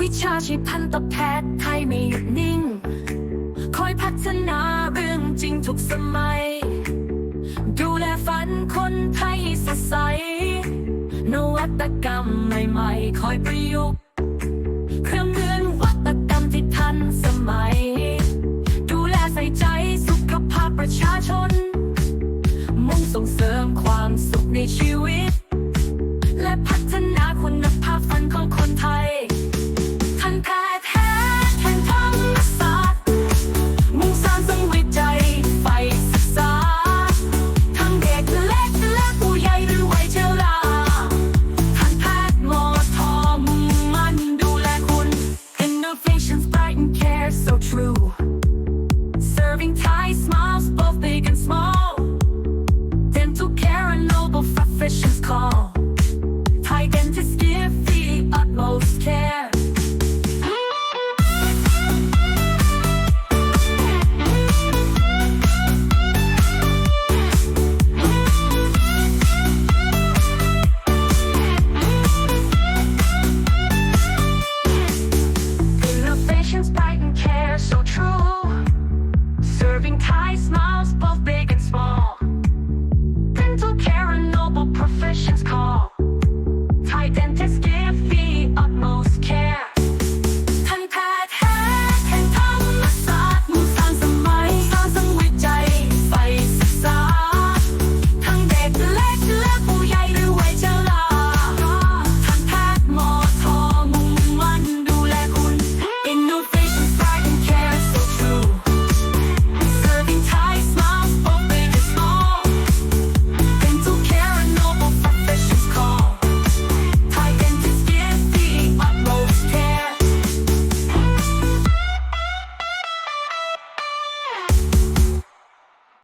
วิชาชีพทันตแพทย์ไทยไม่หยุดนิ่ง คอยพัฒนาเรื่องจริงทุกสมัย ดูแลฝันคนไทยสดใส นวัตกรรมใหม่ๆ คอยประยุกต์